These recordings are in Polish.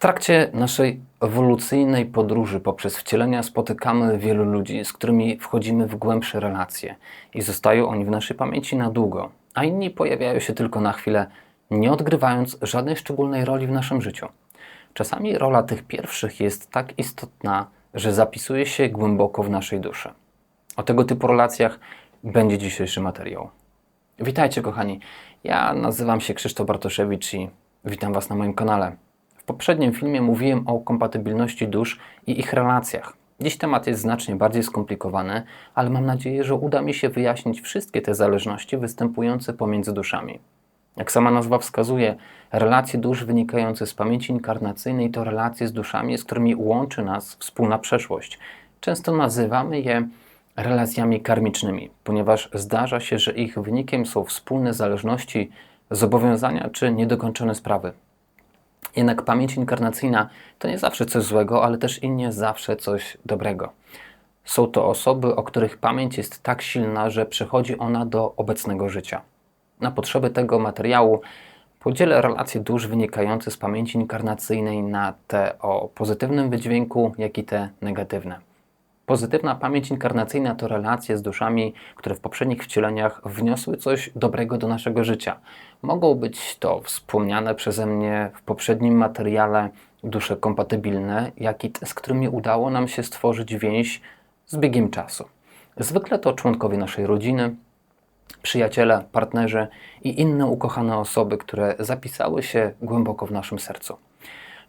trakcie naszej ewolucyjnej podróży poprzez wcielenia spotykamy wielu ludzi, z którymi wchodzimy w głębsze relacje i zostają oni w naszej pamięci na długo, a inni pojawiają się tylko na chwilę, nie odgrywając żadnej szczególnej roli w naszym życiu. Czasami rola tych pierwszych jest tak istotna, że zapisuje się głęboko w naszej duszy. O tego typu relacjach będzie dzisiejszy materiał. Witajcie kochani, ja nazywam się Krzysztof Bartoszewicz i witam Was na moim kanale. Poprzednim filmie mówiłem o kompatybilności dusz i ich relacjach. Dziś temat jest znacznie bardziej skomplikowany, ale mam nadzieję, że uda mi się wyjaśnić wszystkie te zależności występujące pomiędzy duszami. Jak sama nazwa wskazuje, relacje dusz wynikające z pamięci inkarnacyjnej to relacje z duszami, z którymi łączy nas wspólna przeszłość. Często nazywamy je relacjami karmicznymi, ponieważ zdarza się, że ich wynikiem są wspólne zależności, zobowiązania czy niedokończone sprawy. Jednak pamięć inkarnacyjna to nie zawsze coś złego, ale też i nie zawsze coś dobrego. Są to osoby, o których pamięć jest tak silna, że przechodzi ona do obecnego życia. Na potrzeby tego materiału podzielę relacje dusz wynikające z pamięci inkarnacyjnej na te o pozytywnym wydźwięku, jak i te negatywne. Pozytywna pamięć inkarnacyjna to relacje z duszami, które w poprzednich wcieleniach wniosły coś dobrego do naszego życia. Mogą być to wspomniane przeze mnie w poprzednim materiale dusze kompatybilne, jak i te, z którymi udało nam się stworzyć więź z biegiem czasu. Zwykle to członkowie naszej rodziny, przyjaciele, partnerzy i inne ukochane osoby, które zapisały się głęboko w naszym sercu.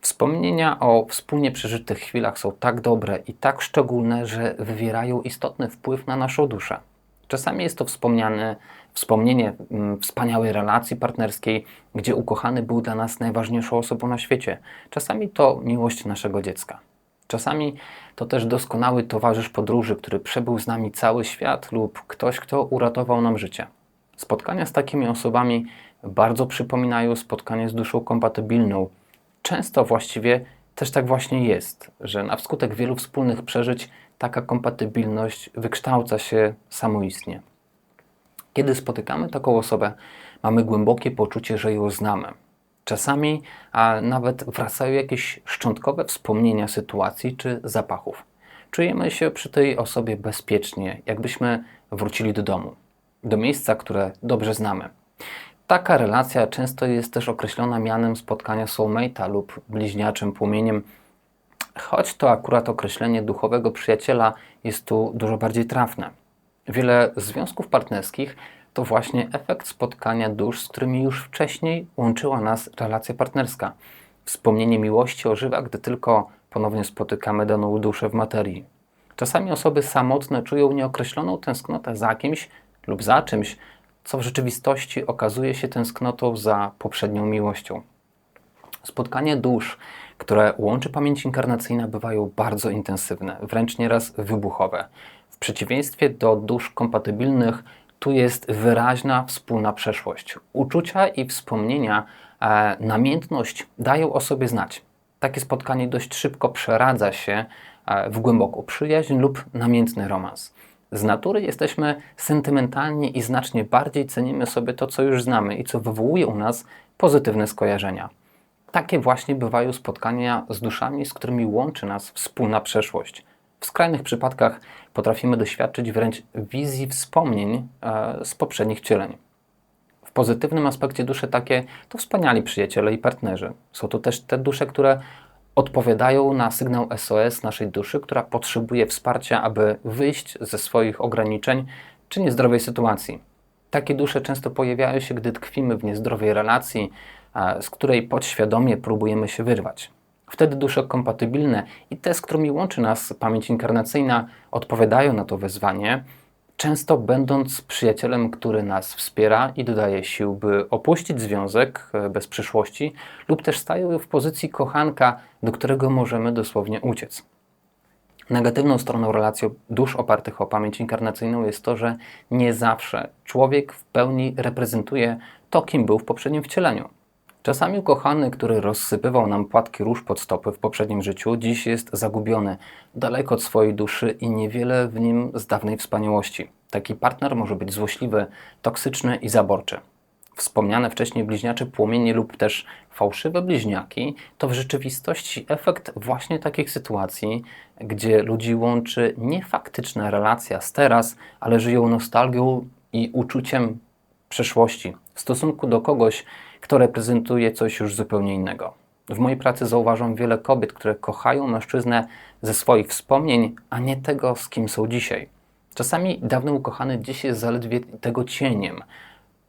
Wspomnienia o wspólnie przeżytych chwilach są tak dobre i tak szczególne, że wywierają istotny wpływ na naszą duszę. Czasami jest to wspomniane, wspomnienie mm, wspaniałej relacji partnerskiej, gdzie ukochany był dla nas najważniejszą osobą na świecie. Czasami to miłość naszego dziecka. Czasami to też doskonały towarzysz podróży, który przebył z nami cały świat lub ktoś, kto uratował nam życie. Spotkania z takimi osobami bardzo przypominają spotkanie z duszą kompatybilną. Często właściwie też tak właśnie jest, że na wskutek wielu wspólnych przeżyć taka kompatybilność wykształca się samoistnie. Kiedy spotykamy taką osobę, mamy głębokie poczucie, że ją znamy. Czasami a nawet wracają jakieś szczątkowe wspomnienia sytuacji czy zapachów. Czujemy się przy tej osobie bezpiecznie, jakbyśmy wrócili do domu, do miejsca, które dobrze znamy. Taka relacja często jest też określona mianem spotkania soulmate'a lub bliźniaczym płomieniem, choć to akurat określenie duchowego przyjaciela jest tu dużo bardziej trafne. Wiele związków partnerskich to właśnie efekt spotkania dusz, z którymi już wcześniej łączyła nas relacja partnerska. Wspomnienie miłości ożywa, gdy tylko ponownie spotykamy daną duszę w materii. Czasami osoby samotne czują nieokreśloną tęsknotę za kimś lub za czymś, co w rzeczywistości okazuje się tęsknotą za poprzednią miłością. Spotkania dusz, które łączy pamięć inkarnacyjna, bywają bardzo intensywne, wręcz nieraz wybuchowe. W przeciwieństwie do dusz kompatybilnych, tu jest wyraźna wspólna przeszłość. Uczucia i wspomnienia, e, namiętność dają o sobie znać. Takie spotkanie dość szybko przeradza się e, w głęboką przyjaźń lub namiętny romans. Z natury jesteśmy sentymentalni i znacznie bardziej cenimy sobie to, co już znamy i co wywołuje u nas pozytywne skojarzenia. Takie właśnie bywają spotkania z duszami, z którymi łączy nas wspólna przeszłość. W skrajnych przypadkach potrafimy doświadczyć wręcz wizji wspomnień e, z poprzednich wcieleń. W pozytywnym aspekcie dusze takie to wspaniali przyjaciele i partnerzy. Są to też te dusze, które odpowiadają na sygnał SOS naszej duszy, która potrzebuje wsparcia, aby wyjść ze swoich ograniczeń czy niezdrowej sytuacji. Takie dusze często pojawiają się, gdy tkwimy w niezdrowej relacji, z której podświadomie próbujemy się wyrwać. Wtedy dusze kompatybilne i te, z którymi łączy nas pamięć inkarnacyjna, odpowiadają na to wezwanie, często będąc przyjacielem, który nas wspiera i dodaje sił, by opuścić związek e, bez przyszłości, lub też stają w pozycji kochanka, do którego możemy dosłownie uciec. Negatywną stroną relacji dusz opartych o pamięć inkarnacyjną jest to, że nie zawsze człowiek w pełni reprezentuje to, kim był w poprzednim wcieleniu. Czasami ukochany, który rozsypywał nam płatki róż pod stopy w poprzednim życiu, dziś jest zagubiony, daleko od swojej duszy i niewiele w nim z dawnej wspaniałości. Taki partner może być złośliwy, toksyczny i zaborczy. wspomniane wcześniej bliźniacze płomienie lub też fałszywe bliźniaki, to w rzeczywistości efekt właśnie takich sytuacji, gdzie ludzi łączy nie faktyczna relacja z teraz, ale żyją nostalgią i uczuciem przeszłości w stosunku do kogoś, kto reprezentuje coś już zupełnie innego. W mojej pracy zauważam wiele kobiet, które kochają mężczyznę ze swoich wspomnień, a nie tego, z kim są dzisiaj. Czasami dawny ukochany dziś jest zaledwie tego cieniem,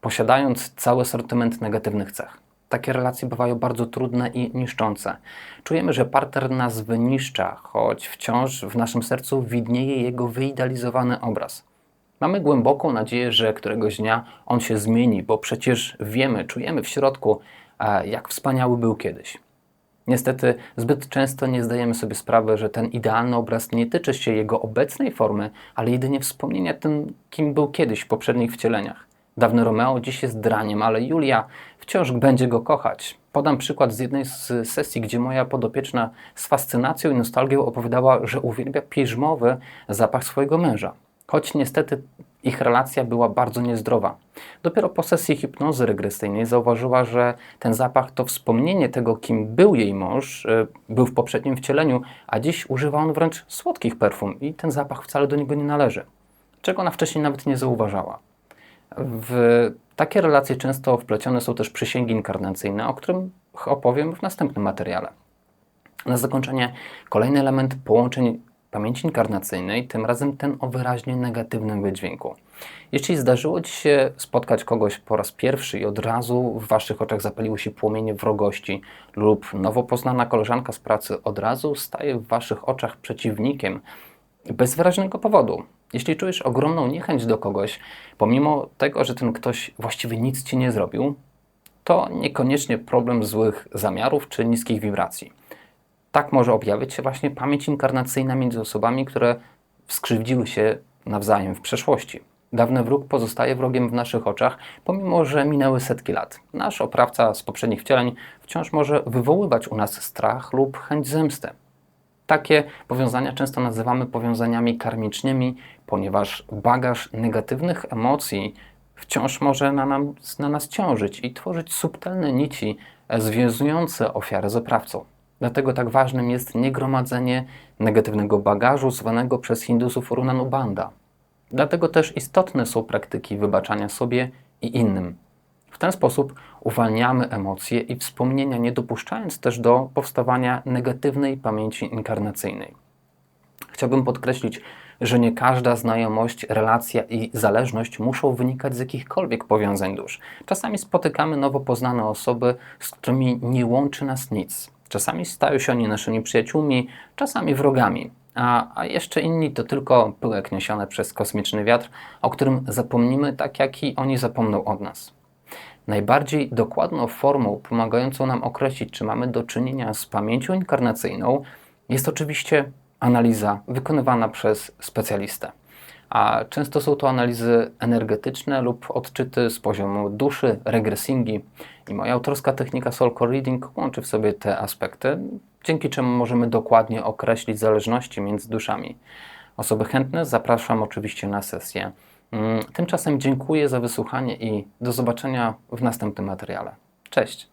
posiadając cały sortyment negatywnych cech. Takie relacje bywają bardzo trudne i niszczące. Czujemy, że partner nas wyniszcza, choć wciąż w naszym sercu widnieje jego wyidealizowany obraz. Mamy głęboką nadzieję, że któregoś dnia on się zmieni, bo przecież wiemy, czujemy w środku, jak wspaniały był kiedyś. Niestety, zbyt często nie zdajemy sobie sprawy, że ten idealny obraz nie tyczy się jego obecnej formy, ale jedynie wspomnienia tym, kim był kiedyś w poprzednich wcieleniach. Dawny Romeo dziś jest draniem, ale Julia wciąż będzie go kochać. Podam przykład z jednej z sesji, gdzie moja podopieczna z fascynacją i nostalgią opowiadała, że uwielbia piżmowy zapach swojego męża. Choć niestety ich relacja była bardzo niezdrowa. Dopiero po sesji hipnozy regresyjnej zauważyła, że ten zapach to wspomnienie tego, kim był jej mąż, e, był w poprzednim wcieleniu, a dziś używa on wręcz słodkich perfum i ten zapach wcale do niego nie należy. Czego ona wcześniej nawet nie zauważała. W takie relacje często wplecione są też przysięgi inkarnacyjne, o którym opowiem w następnym materiale. Na zakończenie kolejny element połączeń pamięci inkarnacyjnej, tym razem ten o wyraźnie negatywnym wydźwięku. Jeśli zdarzyło Ci się spotkać kogoś po raz pierwszy i od razu w Waszych oczach zapaliły się płomienie wrogości lub nowo poznana koleżanka z pracy od razu staje w Waszych oczach przeciwnikiem bez wyraźnego powodu, jeśli czujesz ogromną niechęć do kogoś, pomimo tego, że ten ktoś właściwie nic ci nie zrobił, to niekoniecznie problem złych zamiarów czy niskich wibracji. Tak może objawiać się właśnie pamięć inkarnacyjna między osobami, które skrzywdziły się nawzajem w przeszłości. Dawny wróg pozostaje wrogiem w naszych oczach, pomimo że minęły setki lat. Nasz oprawca z poprzednich wcieleń wciąż może wywoływać u nas strach lub chęć zemsty. Takie powiązania często nazywamy powiązaniami karmicznymi, ponieważ bagaż negatywnych emocji wciąż może na, nam, na nas ciążyć i tworzyć subtelne nici związujące ofiarę z oprawcą. Dlatego tak ważnym jest niegromadzenie negatywnego bagażu zwanego przez Hindusów Runanubanda. Dlatego też istotne są praktyki wybaczania sobie i innym. W ten sposób uwalniamy emocje i wspomnienia, nie dopuszczając też do powstawania negatywnej pamięci inkarnacyjnej. Chciałbym podkreślić, że nie każda znajomość, relacja i zależność muszą wynikać z jakichkolwiek powiązań dusz. Czasami spotykamy nowo poznane osoby, z którymi nie łączy nas nic. Czasami stają się oni naszymi przyjaciółmi, czasami wrogami, a, a jeszcze inni to tylko pyłek niesione przez kosmiczny wiatr, o którym zapomnimy tak, jak i oni zapomną od nas. Najbardziej dokładną formą pomagającą nam określić, czy mamy do czynienia z pamięcią inkarnacyjną, jest oczywiście analiza wykonywana przez specjalistę. A często są to analizy energetyczne lub odczyty z poziomu duszy, regresingi. I moja autorska technika Soul Core Reading łączy w sobie te aspekty, dzięki czemu możemy dokładnie określić zależności między duszami. Osoby chętne zapraszam oczywiście na sesję. Mm, tymczasem dziękuję za wysłuchanie i do zobaczenia w następnym materiale. Cześć!